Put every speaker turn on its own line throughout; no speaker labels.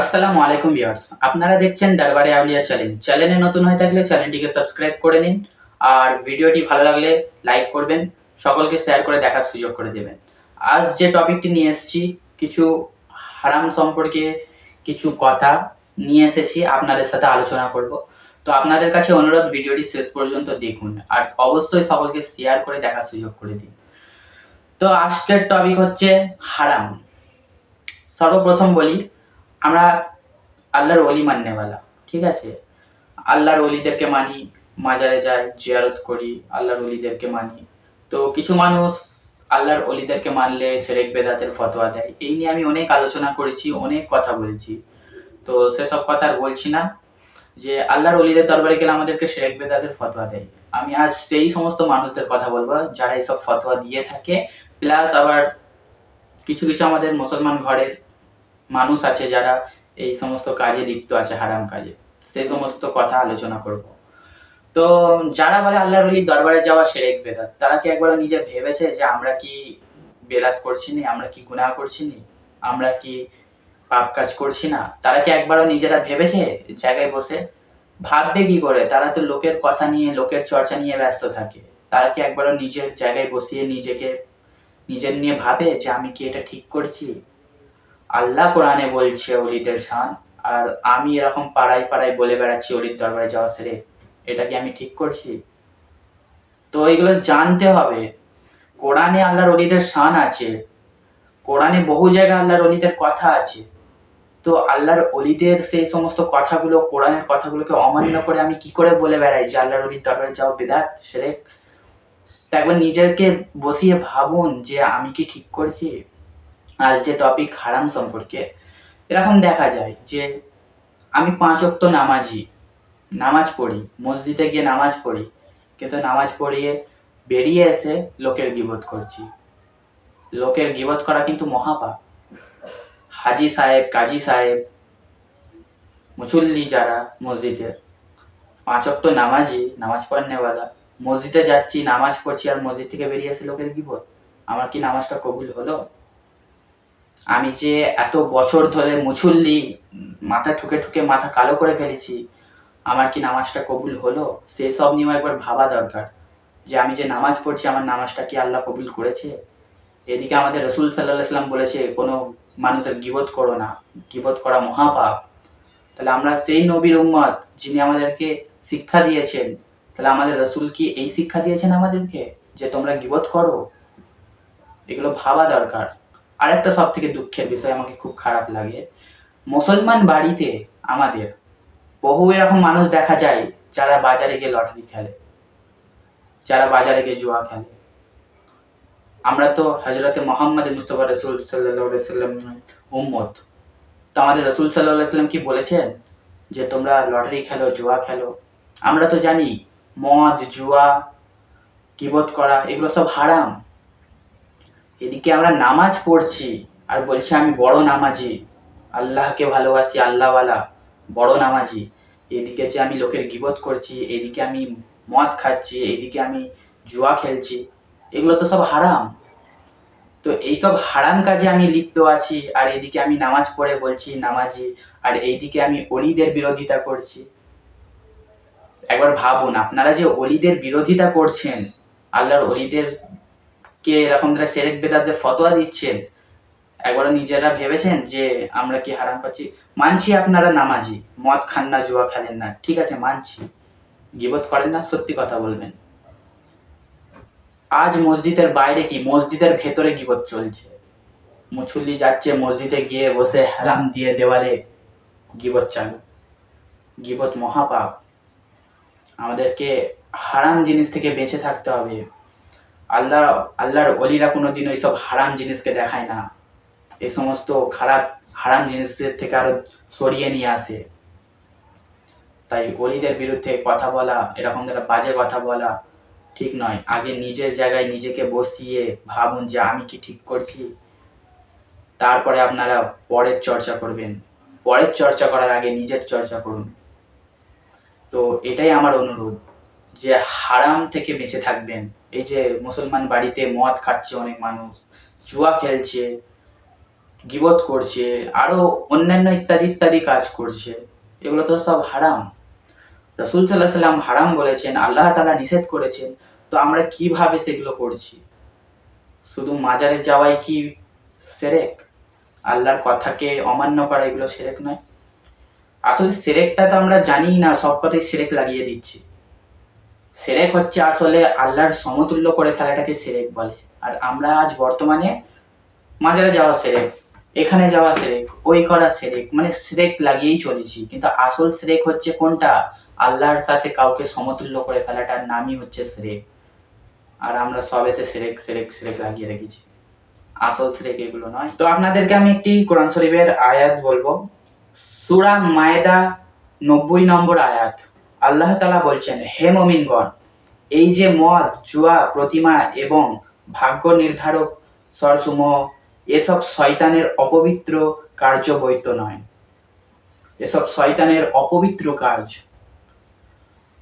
আসসালামু আলাইকুম ভিউয়ার্স। আপনারা দেখছেন দরবারে আউলিয়া চ্যানেল চ্যানেলে নতুন হয়ে থাকলে চ্যানেলটিকে সাবস্ক্রাইব করে নিন আর ভিডিওটি ভালো লাগলে লাইক করবেন, সকলকে শেয়ার করে দেখার সুযোগ করে দেবেন। আজ যে টপিকটি নিয়ে এসেছি, কিছু হারাম সম্পর্কে কিছু কথা নিয়ে এসেছি, আপনাদের সাথে আলোচনা করব। তো আপনাদের কাছে অনুরোধ, ভিডিওটি শেষ পর্যন্ত দেখুন আর অবশ্যই সকলকে শেয়ার করে দেখার সুযোগ করে দিন। তো আজকের টপিক হচ্ছে হারাম। সর্বপ্রথম বলি আমরা আল্লাহর অলি মাননেওয়ালা ঠিক আছে? আল্লাহর অলিদেরকে মানি, মাজারে যাই, জিয়ারত করি, আল্লাহর অলিদেরকে মানি। তো কিছু মানুষ আল্লাহর অলিদেরকে মানলে সেরেক বেদাতের ফতোয়া দেয়। এই নিয়ে আমি অনেক আলোচনা করেছি, অনেক কথা বলেছি। তো সেসব কথা আর বলছি না, যে আল্লাহর অলিদের দরবারে গেলে আমাদেরকে সেরেক বেদাতের ফতোয়া দেয়। আমি আজ সেই সমস্ত মানুষদের কথা বলব, যারা এইসব ফতোয়া দিয়ে থাকে, প্লাস আবার কিছু কিছু আমাদের মুসলমান ঘরের মানুষ আছে যারা এই সমস্ত কাজে লিপ্ত আছে, হারাম কাজে। সে সমস্ত কথা আলোচনা করব। তো যারা বলে আল্লাহর অলির দরবারে যাওয়া সেরেক বেদাত, তারা কি একবার নিজে ভেবেছে যে আমরা কি বেদাত করছি নি আমরা কি গুনাহ করছি নি আমরা কি পাপ কাজ করছি না? তারা কি একবারও নিজেরা ভেবেছে জায়গায় বসে? ভাববে কি করে? তারা তো লোকের কথা নিয়ে, লোকের চর্চা নিয়ে ব্যস্ত থাকে। তারা কি একবারও নিজের জায়গায় বসিয়ে নিজেকে, নিজের নিয়ে ভাবে যে আমি কি এটা ঠিক করছি? আল্লাহ কোরআনে বলছে অলিদের শান, আর আমি এরকম পাড়ায় পাড়ায় বলে বেড়াচ্ছি অলির দরবারে যাওয়া সেরে এটা কি আমি ঠিক করছি? তো এগুলো জানতে হবে। কোরআনে আল্লাহর অলিদের শান আছে। কোরআনে বহু জায়গায় আল্লাহর অলিদের কথা আছে। তো আল্লাহর অলিদের সেই সমস্ত কথাগুলো, কোরআনের কথাগুলোকে অমান্য করে আমি কি করে বলে বেড়াই যে আল্লাহর অলির দরবারে যাও, বেদাত, সেরেক? তা একবার নিজেকে বসিয়ে ভাবুন যে আমি কি ঠিক করছি। যে টপিক হারাম সম্পর্কে, এরকম দেখা যায় যে আমি পাঁচ অক্ত নামাজি, নামাজ পড়ি, মসজিদে গিয়ে নামাজ পড়ি, কিন্তু নামাজ পড়িয়ে বেরিয়ে এসে লোকের গিবত করছি। লোকের গিবত করা কিন্তু মহাপাপ। হাজি সাহেব, কাজী সাহেব, মুসল্লি যারা মসজিদের পাঁচ অক্ত নামাজি, নামাজ পড়নেওয়ালা মসজিদে যাচ্ছি, নামাজ পড়ছি আর মসজিদ থেকে বেরিয়ে এসে লোকের গিবত, আমার কি নামাজটা কবুল হলো? আমি যে এত বছর ধরে মুছুল্লি, মাথা ঠুকে ঠুকে মাথা কালো করে ফেলেছি, আমার কি নামাজটা কবুল হলো? সেসব নিয়েও একবার ভাবা দরকার যে আমি যে নামাজ পড়ছি, আমার নামাজটা কি আল্লাহ কবুল করেছে? এদিকে আমাদের রসুল সাল্লাহ সাল্লাম বলেছে, কোনো মানুষের গিবত করো না, গিবত করা মহাপাপ। তাহলে আমরা সেই নবীর উম্মত যিনি আমাদেরকে শিক্ষা দিয়েছেন, তাহলে আমাদের রসুল কি এই শিক্ষা দিয়েছেন আমাদেরকে যে তোমরা গিবত করো? এগুলো ভাবা দরকার। আরেকটা সব থেকে দুঃখের বিষয় আমাকে খুব খারাপ লাগে। মুসলমান বাড়িতে আমাদের বহু এরকম মানুষ দেখা যায় যারা বাজারে গিয়ে লটারি খেলে, যারা বাজারে গিয়ে জুয়া খেলে। আমরা তো হজরতে মোহাম্মদ মুস্তফা রসুল সাল্লাম উম্মত। তো আমাদের রসুল সাল্লাম কি বলেছেন যে, তোমরা লটারি খেলো, জুয়া খেলো। আমরা তো জানি মদ, জুয়া কিবত করা, এগুলো সব হারাম। এদিকে আমরা নামাজ পড়ছি আর বলছি, আমি বড় নামাজি। আল্লাহকে ভালোবাসি, আল্লাহওয়ালা, বড় নামাজি। এদিকে যে আমি লোকের গিবত করছি, এদিকে আমি মদ খাচ্ছি, এদিকে আমি জুয়া খেলছি, এগুলো তো সব হারাম। তো এইসব হারাম কাজে আমি লিপ্ত আছি আর এদিকে আমি নামাজ পড়ে বলছি, নামাজি। আর এইদিকে আমি অলিদের বিরোধিতা করছি। একবার ভাবুন, আপনারা যে অলিদের বিরোধিতা করছেন, আল্লাহর অলিদের কে এরকম তারা সেরেক বেদাদের ফতোয়া দিচ্ছেন একবার নিজেরা ভেবেছেন যে আমরা কি হারাম পাচ্ছি? মানছি আপনারা নামাজি, মদ খান না, জুয়া খেলেন না, ঠিক আছে, মানছি। গিবত করেন না, সত্যি কথা বলবেন। আজ মসজিদের বাইরে কি? মসজিদের ভেতরে গিবত চলছে। মুছুল্লি যাচ্ছে মসজিদে গিয়ে বসে হারাম দিয়ে দেওয়ালে গিবত চালু। গিবত মহাপাপ। আমাদেরকে হারাম জিনিস থেকে বেঁচে থাকতে হবে। আল্লাহ আল্লাহর অলিরা কোনোদিন ওই সব হারাম জিনিসকে দেখায় না। এই সমস্ত খারাপ, হারাম জিনিসের থেকে আরও সরিয়ে নিয়ে আসে। তাই অলিদের বিরুদ্ধে কথা বলা, এরকম যারা বাজে কথা বলা ঠিক নয়। আগে নিজের জায়গায় নিজেকে বসিয়ে ভাবুন যে আমি কি ঠিক করছি। তারপরে আপনারা পরের চর্চা করবেন। পরের চর্চা করার আগে নিজের চর্চা করুন। তো এটাই আমার অনুরোধ যে হারাম থেকে বেঁচে থাকবেন। এই যে মুসলমান বাড়িতে মদ খাচ্ছে অনেক মানুষ, জুয়া খেলছে, গিবত করছে আরও অন্যান্য ইত্যাদি ইত্যাদি কাজ করছে, এগুলো তো সব হারাম। রসুল সাল্লাহ সাল্লাম হারাম বলেছেন, আল্লাহ তালা নিষেধ করেছেন, তো আমরা কীভাবে সেগুলো করছি? শুধু মাজারে যাওয়াই কি সেরেক? আল্লাহর কথাকে অমান্য করা এগুলো সেরেক নয়। আসলে সেরেকটা তো আমরা জানিই না, সব কথাই সেরেক লাগিয়ে দিচ্ছি। সেরেক হচ্ছে আসলে আল্লাহর সমতুল্য করে ফেলাটাকে সেরেক বলে। আর আমরা আজ বর্তমানে মাজারে যাওয়া সেরেক, এখানে যাওয়া সেরেক, ওই করা সেরেক মানে সেরেক লাগিয়েই চলেছি। কিন্তু আসল সেরেক হচ্ছে কোনটা? আল্লাহর সাথে কাউকে সমতুল্য করে ফেলাটার নামই হচ্ছে সেরেক। আর আমরা সবেতে সেরেক সেরেক সেরেক লাগিয়ে রেখেছি। আসল সেরেক এগুলো নয়। তো আপনাদেরকে আমি একটি কোরআন শরীফের আয়াত বলব। সুরা মায়দা নব্বই নম্বর আয়াত। আল্লাহ তালা বলছেন, হে মমিনগণ, এই যে মদ, জুয়া, প্রতিমা এবং ভাগ্য নির্ধারক সরসমূহ এসব শয়তানের অপবিত্র কার্য বৈত নয়। এসব শয়তানের অপবিত্র কাজ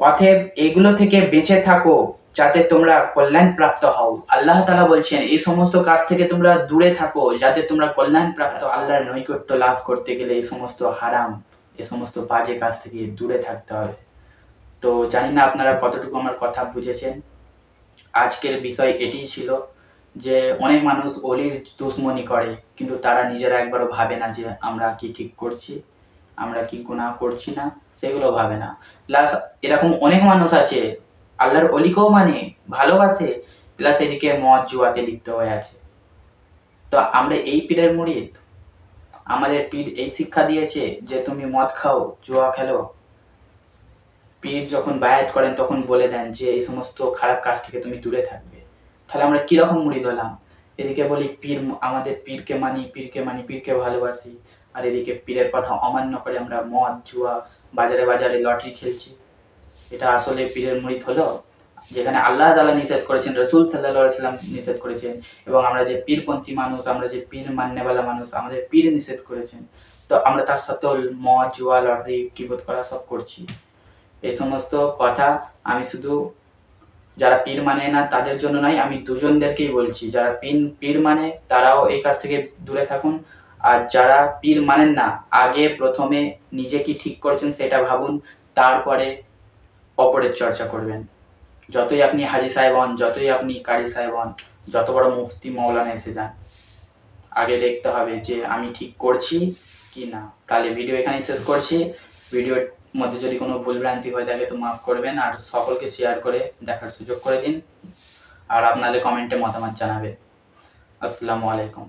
অতএব এগুলো থেকে বেঁচে থাকো, যাতে তোমরা কল্যাণ প্রাপ্ত হও। আল্লাহ তালা বলছেন, এই সমস্ত কাজ থেকে তোমরা দূরে থাকো, যাতে তোমরা কল্যাণ প্রাপ্ত আল্লাহর নৈকট্য লাভ করতে গেলে এই সমস্ত হারাম, এই সমস্ত বাজে কাজ থেকে দূরে থাকতে হবে। তো জানি না আপনারা কতটুকু আমার কথা বুঝেছেন। আজকের বিষয় এটিই ছিল যে অনেক মানুষ অলির দুশ্মনী করে, কিন্তু তারা নিজেরা একবারও ভাবে না যে আমরা কি ঠিক করছি, আমরা কি গুনাহ করছি না, সেগুলো ভাবে না। প্লাস এরকম অনেক মানুষ আছে, আল্লাহর অলিকেও মানে ভালোবাসে, প্লাস এদিকে মদ জুয়াতে লিপ্ত হয়ে আছে। তো আমরা এই পীরের মুরিদ আমাদের পীর এই শিক্ষা দিয়েছে যে তুমি মদ খাও, জুয়া খেলো পীর যখন বায়াত করেন, তখন বলে দেন যে, এই সমস্ত খারাপ কাজ থেকে তুমি দূরে থাকবে। তাহলে আমরা কীরকম মুড়ি হলাম? এদিকে বলি, পীর, আমাদের পীরকে মানি পীরকে মানি, পীরকে ভালোবাসি। আর এদিকে পীরের কথা অমান্য করে আমরা মদ, জুয়া, বাজারে বাজারে লটারি খেলছি। এটা আসলে পীরের মুড়িদ হলো, যেখানে আল্লাহ তালা নিষেধ করেছেন, রসুল সাল্লাহ সাল্লাম নিষেধ করেছেন, এবং আমরা যে পীরপন্থী মানুষ, আমরা যে পীর মান্যওয়ালা মানুষ, আমাদের পীর নিষেধ করেছেন। তো আমরা তার সত্ত্বেও মদ, জুয়া, লটারি, কিবোধ করা সব করছি। এই সমস্ত কথা আমি শুধু যারা পীর মানে না, তাদের জন্য নয়, আমি দুজনদেরকেই বলছি। যারা পীর পীর মানে তারাও এই কাজ থেকে দূরে থাকুন। আর যারা পীর মানেন না, আগে প্রথমে নিজে কি ঠিক করছেন সেটা ভাবুন, তারপরে অপরের চর্চা করবেন। যতই আপনি হাজি সাহেব হন, যতই আপনি কারি সাহেব হন, যত বড় মুফতি মৌলানা এসে যান, আগে দেখতে হবে যে আমি ঠিক করছি কি না। তাহলে ভিডিও এখানেই শেষ করছি। ভিডিওর মধ্যে যদি কোনো ভুলভ্রান্তি হয়ে থাকে তো মাফ করবেন আর সকলকে শেয়ার করে দেখার সুযোগ করে দিন। আর আপনাদের কমেন্টে মতামত জানাবেন। আসসালামু আলাইকুম।